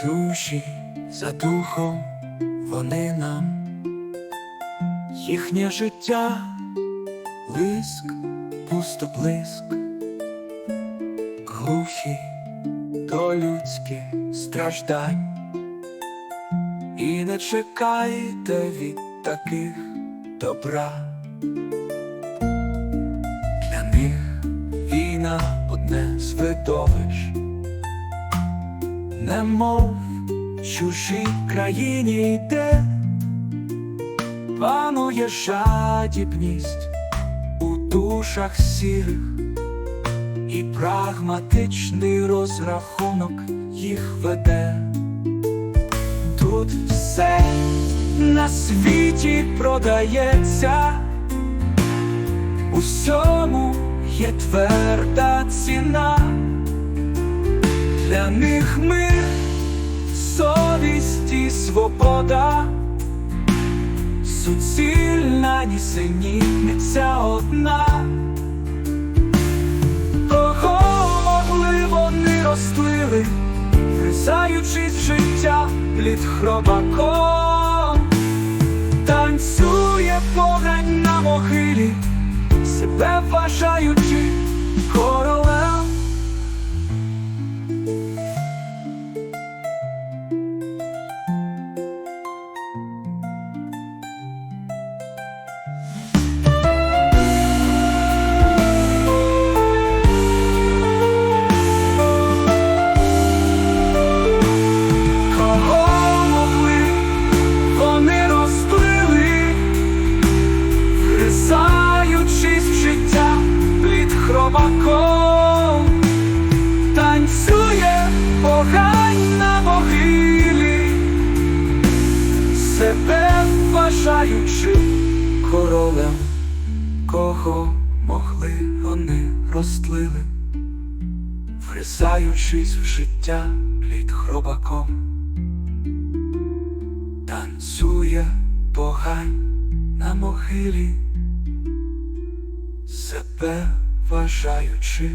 чужі за духом вони нам, їхнє життя, блиск, глухі до людських страждань. І не чекайте від таких добра. Для них війна одне з немов чужій країні йде, панує жадібність у душах сірих, і прагматичний розрахунок їх веде. Тут все на світі продається, усьому є тверда ціна, для них мир, совість і свобода, суцільна нісенітниця одна. Кого могли вони розтлили, Врисаючись в життя плід хробаком, танцює погань на могилі, себе вважаючи себе вважаючи королем, кого могли вони розтлили, врисаючись в життя під хробаком. Танцює погань на могилі, себе вважаючи